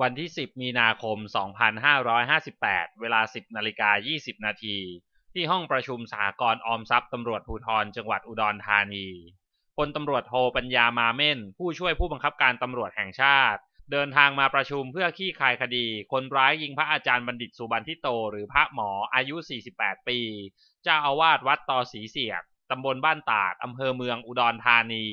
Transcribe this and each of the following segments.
วันที่ 10 มีนาคม 2558 เวลา 10นาฬิกา20 นาที ที่ห้องประชุมสหกรณ์ออมทรัพย์ตำรวจภูธรจังหวัดอุดรธานีพลตำรวจโทปัญญามาเม่น ผู้ช่วยผู้บังคับการตำรวจแห่งชาติ เดินทางมาประชุมเพื่อขี้คายคดี คนร้ายยิงพระอาจารย์บัณฑิตสุบันทิโต หรือพระหมออายุ 48 ปี เจ้าอาวาสวัดตอสีเสียกตำบลบ้านตาดอำเภอเมืองอุดรธานี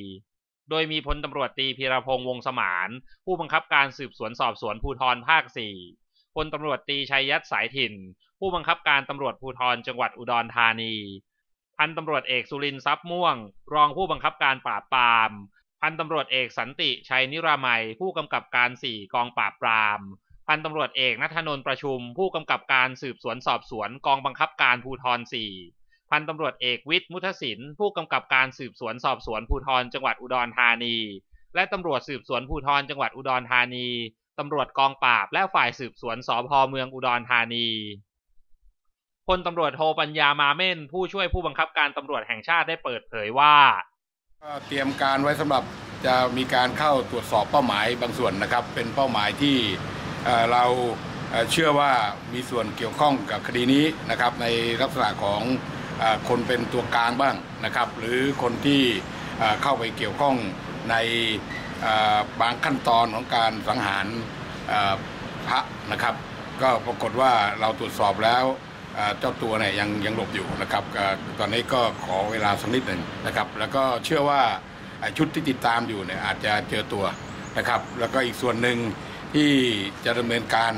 โดยมีพลตำรวจตีพีรพงษ์วงสมาน ผู้บังคับการสืบสวนสอบสวนภูธรภาค 4 พลตำรวจตีชัยยัตสายถิ่น ผู้บังคับการตำรวจภูธรจังหวัดอุดรธานี พันตำรวจเอกสุรินทรัพย์ม่วง รองผู้บังคับการปราบปราม พันตำรวจเอกสันติชัยนิรามัย ผู้กำกับการ 4 กองปราบปราม พันตำรวจเอกนัทนนท์ประชุม ผู้กำกับการสืบสวนสอบสวนกองบังคับการภูธร4 พันตำรวจเอกวิทย์มุทศินผู้กำกับการสืบสวนสอบสวนภูธรจังหวัดอุดรธานี และตำรวจสืบสวนภูธรจังหวัดอุดรธานีตำรวจกองปราบและฝ่ายสืบสวนสพเมืองอุดรธานีพลตำรวจโทปัญญามาเม่น ผู้ช่วยผู้บังคับการตำรวจแห่งชาติได้เปิดเผยว่าเตรียมการไว้สำหรับจะมีการเข้าตรวจสอบเป้าหมายบางส่วนนะครับ เป็นเป้าหมายที่เราเชื่อว่ามีส่วนเกี่ยวข้องกับคดีนี้นะครับ ในลักษณะของ คนเป็นตัวกลางบ้างนะครับ หรือคนที่เข้าไปเกี่ยวข้องในบางขั้นตอนของการสังหารพระนะครับ ก็ปรากฏว่าเราตรวจสอบแล้วเจ้าตัวเนี่ยยังยังหลบอยู่นะครับตอนนี้ก็ขอเวลาสักนิดหนึ่งนะครับ แล้วก็เชื่อว่าชุดที่ติดตามอยู่เนี่ยอาจจะเจอตัวนะครับ แล้วก็อีกส่วนหนึ่งที่จะดำเนินการ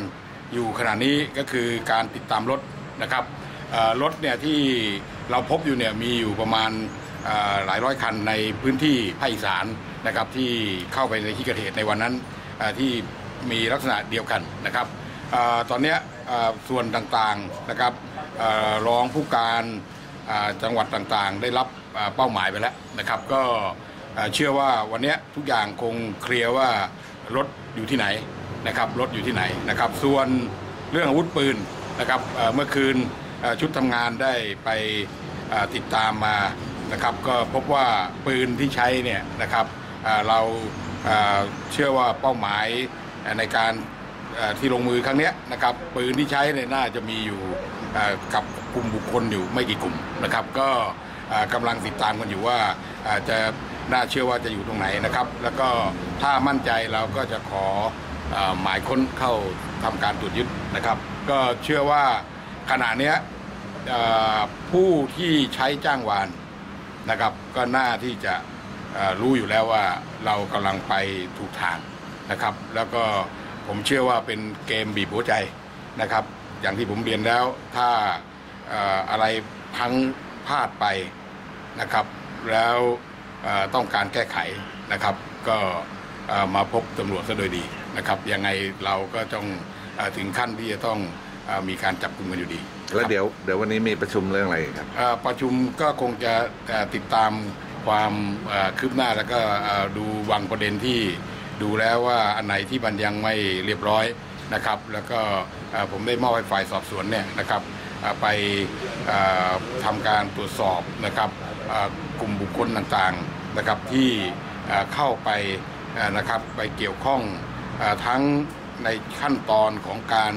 อยู่ขณะนี้ก็คือการติดตามรถนะครับ รถเนี่ยที่เราพบอยู่เนี่ยมีอยู่ประมาณหลายร้อยคันในพื้นที่ภาคอีสานนะครับที่เข้าไปในที่เกิดเหตุในวันนั้นที่มีลักษณะเดียวกันนะครับตอนนี้ส่วนต่างๆนะครับรองผู้การจังหวัดต่างๆ ได้รับเป้าหมายไปแล้วนะครับ ก็เชื่อว่าวันนี้ทุกอย่างคงเคลียร์ว่ารถอยู่ที่ไหนนะครับรถอยู่ที่ไหนนะครับ ส่วนเรื่องอาวุธปืนนะครับเมื่อคืน ชุดทำงานได้ไปติดตามมานะครับ ก็พบว่าปืนที่ใช้เนี่ยนะครับเราเชื่อว่าเป้าหมายในการที่ลงมือครั้งนี้นะครับปืนที่ใช้เนี่ยน่าจะมีอยู่กับกลุ่มบุคคลอยู่ไม่กี่กลุ่มนะครับ ก็กำลังติดตามกันอยู่ว่าจะน่าเชื่อว่าจะอยู่ตรงไหนนะครับ แล้วก็ถ้ามั่นใจเราก็จะขอหมายค้นเข้าทำการตรวจยึดนะครับ ก็เชื่อว่า ขณะเนี้ยผู้ที่ใช้จ้างวานนะครับ ก็น่าที่จะรู้อยู่แล้วว่าเรากำลังไปถูกทางนะครับ แล้วก็ผมเชื่อว่าเป็นเกมบีบหัวใจนะครับ อย่างที่ผมเรียนแล้วถ้าอะไรพังพลาดไปนะครับ แล้วต้องการแก้ไขนะครับ ก็มาพบตำรวจซะโดยดีนะครับ ยังไงเราก็ต้องถึงขั้นที่จะต้อง มีการจับกุมกันอยู่ดีแล้วเดี๋ยวเดี๋ยววันนี้มีประชุมเรื่องอะไรครับประชุมก็คงจะติดตามความคืบหน้าแล้วก็ดูวางประเด็นที่ดูแล้วว่าอันไหนที่มันยังไม่เรียบร้อยนะครับ แล้วก็ผมได้มอบให้ฝ่ายสอบสวนเนี่ยนะครับไปทำการตรวจสอบนะครับกลุ่มบุคคลต่างๆนะครับที่เข้าไปนะครับไปเกี่ยวข้องทั้ง ในขั้นตอนของการ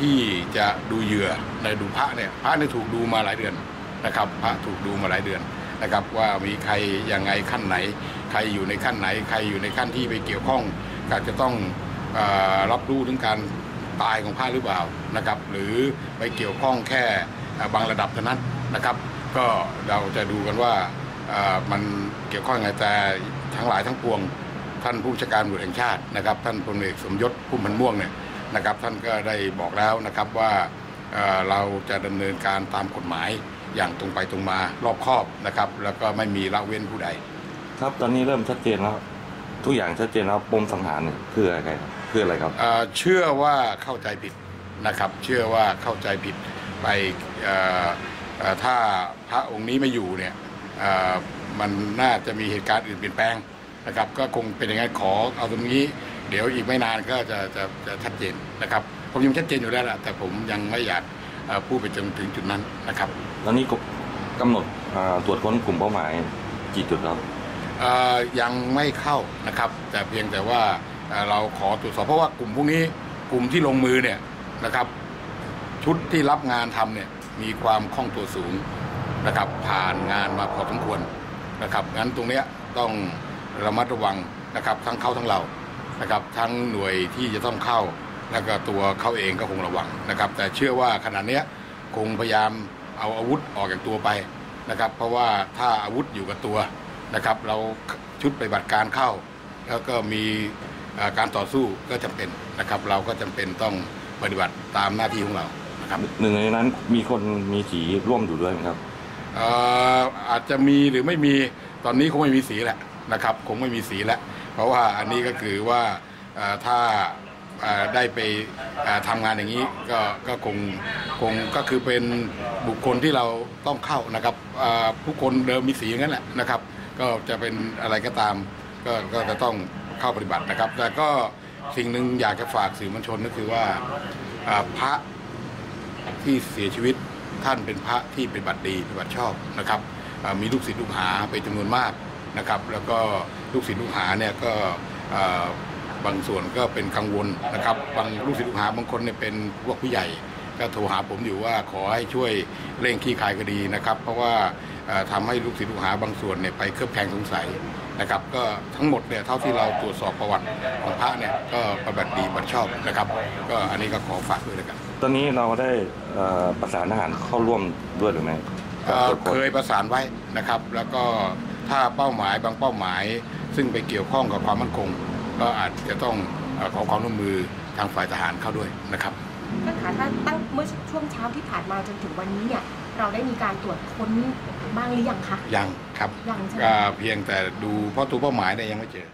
ที่จะดูเหยื่อในดูพระเนี่ยพระเนี่ยถูกดูมาหลายเดือนนะครับพระถูกดูมาหลายเดือนนะครับว่ามีใครยังไงขั้นไหน ใครอยู่ในขั้นไหน ใครอยู่ในขั้นที่ไปเกี่ยวข้องก็จะต้องอรับรู้ถึงการตายของพระหรือเปล่านะครับหรือไปเกี่ยวข้องแค่บางระดับเท่านั้นนะครับก็เราจะดูกันว่ามันเกี่ยวข้องไงแต่ทั้งหลายทั้งปวง ท่านผู้จัดการตำรวจแห่งชาตินะครับท่านพลเอกสมยศพุ่มพันม่วงเนี่ยนะครับท่านก็ได้บอกแล้วนะครับว่าเราจะดำเนินการตามกฎหมายอย่างตรงไปตรงมารอบคอบนะครับ แล้วก็ไม่มีละเว้นผู้ใด ครับตอนนี้เริ่มชัดเจนแล้วทุกอย่างชัดเจนแล้วปมสังหารเนี่ยคืออะไรครับคืออะไรครับเชื่อว่าเข้าใจผิดนะครับ เชื่อว่าเข้าใจผิดไปถ้าพระองค์นี้ไม่อยู่เนี่ยมันน่าจะมีเหตุการณ์อื่นเปลี่ยนแปลง นะครับก็คงเป็นอย่างนั้นขอเอาตรงนี้ เดี๋ยวอีกไม่นานก็จะจะจะชัดเจนนะครับผมยังชัดเจนอยู่แล้วแหละแต่ผมยังไม่อยากพูดไปจนถึงจุดนั้นนะครับตอนนี้กำหนดตรวจค้นกลุ่มเป้าหมายกี่จุดครับยังไม่เข้านะครับ แต่เพียงแต่ว่าเอ่อเราขอตรวจสอบเพราะว่ากลุ่มพวกนี้กลุ่มที่ลงมือเนี่ยนะครับชุดที่รับงานทำเนี่ยมีความคล่องตัวสูงนะครับผ่านงานมาพอสมควรนะครับงั้นตรงเนี้ยต้อง ระมัดระวังนะครับทั้งเขาทั้งเรานะครับทั้งหน่วยที่จะต้องเข้าแล้วก็ตัวเขาเองก็คงระวังนะครับ แต่เชื่อว่าขณะเนี้ยคงพยายามเอาอาวุธออกจากตัวไปนะครับ เพราะว่าถ้าอาวุธอยู่กับตัวนะครับ เราชุดปฏิบัติการเข้า แล้วก็มีเอ่อการต่อสู้ก็จำเป็นนะครับ เราก็จำเป็นต้องปฏิบัติตามหน้าที่ของเรานะครับหนึ่งในนั้นมีคนมีสีร่วมอยู่ด้วยไหมครับเอ่ออาจจะมีหรือไม่มีตอนนี้คงไม่มีสีแหละ นะครับ คงไม่มีสีแล้ว เพราะว่าอันนี้ก็คือว่าถ้าได้ไปทำงานอย่างนี้ก็ก็คงคงก็คือเป็นบุคคลที่เราต้องเข้านะครับผู้คนเดิมมีสีอย่างนั้นแหละนะครับ ก็จะเป็นอะไรก็ตามก็ก็จะต้องเข้าปฏิบัตินะครับ แต่ก็สิ่งหนึ่งอยากจะฝากสื่อมวลชนก็คือว่าพระที่เสียชีวิตท่านเป็นพระที่ปฏิบัติดีปฏิบัติชอบนะครับมีลูกศิษย์ลูกหาเป็นจำนวนมาก นะครับ แล้วก็ลูกศิษย์ลูกหาเนี่ยก็อ่าบางส่วนก็เป็นกังวลนะครับ บางลูกศิษย์ลูกหาบางคนเนี่ยเป็นพวกผู้ใหญ่ ก็โทรหาผมอยู่ว่าขอให้ช่วยเร่งคลี่คลายคดีนะครับ เพราะว่าเอ่อทำให้ลูกศิษย์ลูกหาบางส่วนเนี่ยไปเคลือบแคลงสงสัยนะครับ ก็ทั้งหมดเนี่ยเท่าที่เราตรวจสอบประวัติของพระเนี่ยก็ปฏิบัติดีปฏิบัติชอบนะครับ ก็อันนี้ก็ขอฝากด้วยแล้วกัน ตอนนี้เราได้เอ่อประสานทหารเข้าร่วมด้วยหรือไม่เอ่อเคยประสานไว้นะครับ แล้วก็ ถ้าเป้าหมายบางเป้าหมาย ซึ่งไปเกี่ยวข้องกับความมั่นคง ก็อาจจะต้องเอ่อขอความร่วมมือทางฝ่ายทหารเข้าด้วยนะครับท่านคะถ้าตั้งเมื่อช่วงเช้าที่ผ่านมาจนถึงวันนี้เนี่ยเราได้มีการตรวจค้นบ้างหรือยังคะยังครับยังใช่ไหมก็เพียงแต่ดูเพราะตัวเป้าหมายเนี่ยยังไม่เจอ